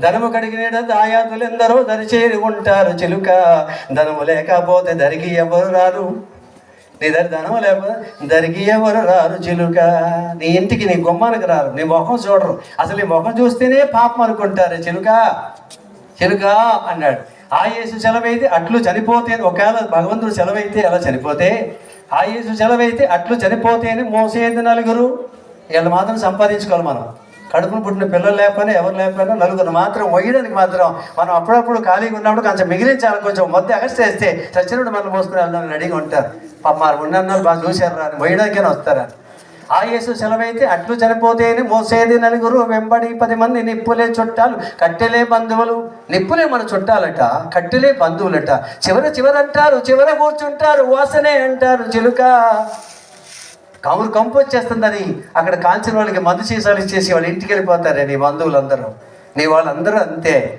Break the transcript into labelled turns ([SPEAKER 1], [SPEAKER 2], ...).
[SPEAKER 1] ధనము కడిగిన దాయాదులెందరో దరిచేరి ఉంటారు చిలుక. ధనము లేకపోతే దరికి ఎవరు రారు? నీ దగ్గర ధనం లేకపోతే దరికి ఎవరు రారు చిలుక? నీ ఇంటికి నీ గుమ్మానికి రారు నీ ముఖం చూడరు. అసలు నీ ముఖం చూస్తేనే పాపం అనుకుంటారు చిలుక. చిలుక అన్నాడు. ఆ యేసు సెలవైతే అట్లు చనిపోతే ఒకవేళ భగవంతుడు సెలవైతే అలా చనిపోతే? ఆ యేసు సెలవైతే అట్లు చనిపోతేనే మోసేది నలుగురు. వీళ్ళు మాత్రం సంపాదించుకోవాలి మనం. కడుపును పుట్టిన పిల్లలు లేకపోయినా ఎవరు లేకపోయినా నలుగురు మాత్రం మొయ్యడానికి మాత్రం మనం అప్పుడప్పుడు ఖాళీగా ఉన్నప్పుడు కొంచెం మిగిలించాలి కొంచెం మొత్తం అగస్ట్ వేస్తే చచ్చినప్పుడు మనం మోసుకుని వెళ్ళాలని రెడీగా ఉంటారు. పమ్మారు ఉన్నన్నారు బాగా చూశారు రా మొయ్యడానికైనా వస్తారా? ఆ యేసు సెలవైతే అట్లు చనిపోతేనే మోసేది నలుగురు వెంబడి పది మంది నిప్పులే చుట్టాలు కట్టెలే బంధువులు. నిప్పులే మన చుట్టాలట కట్టెలే బంధువులట. చివర చివర అంటారు చివర కూర్చుంటారు వాసనే అంటారు చిలుక. కమురు కంపు వచ్చేస్తుందని అక్కడ కాల్చిన వాళ్ళకి మందు సీసాలు ఇచ్చేసి వాళ్ళ ఇంటికి వెళ్ళిపోతారే నీ బంధువులందరూ. నీ వాళ్ళందరూ అంతే.